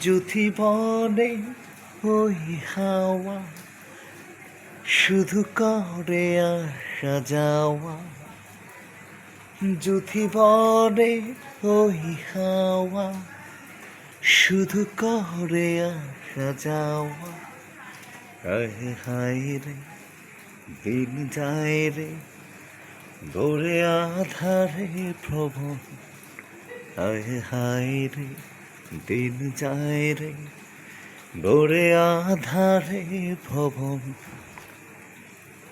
যদি বনে ওই হাওয়া শুধু করে আসা যাওয়া। যদি বনে ওই হাওয়া শুধু করে আসা যাওয়া। হায় রে, দিন যায় রে দৌড়ে আধারে প্রভু। হায় হায় রে। দিন যায় রে দৌড়ে আধারে ভবন।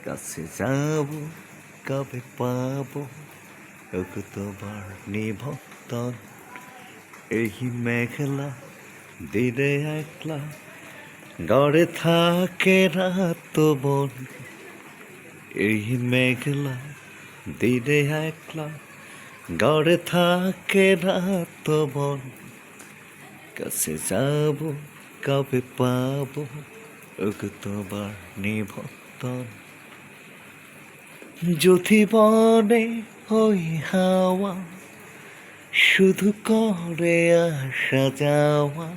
কাছে যাব, কবে পাব তোমার নিভক্তন এই মেঘলা দিনে একলা গড়ে থাকে রাত বন এই মেঘলা দিনে একলা গড়ে থাকে রাত বন কাছে যাব, কবে পাব? তোমার নিভক্তন যদি বনে ওই হাওয়া, শুধু করে আসা যাওয়া।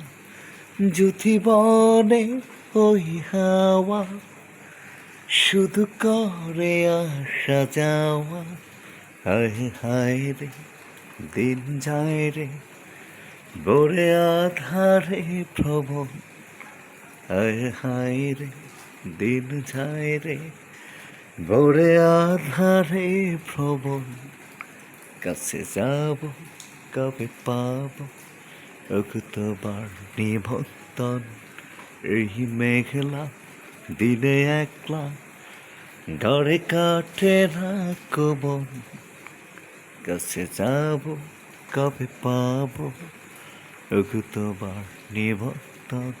যদি বনে ওই হাওয়া, শুধু করে আসা যাওয়া। হায় হায় রে, দিন যায় রে। বরে আধারে প্রভন হায় হায় রে, দিন যায় রে। বরে আধারে প্রবণ কাছে যাব, কবে পাব? তোমার নিভক্তন এই মেঘলা দিনে একলা ঘরে কাটে না কবন কাছে যাব, কবে পাব? তোমার নিভক্তন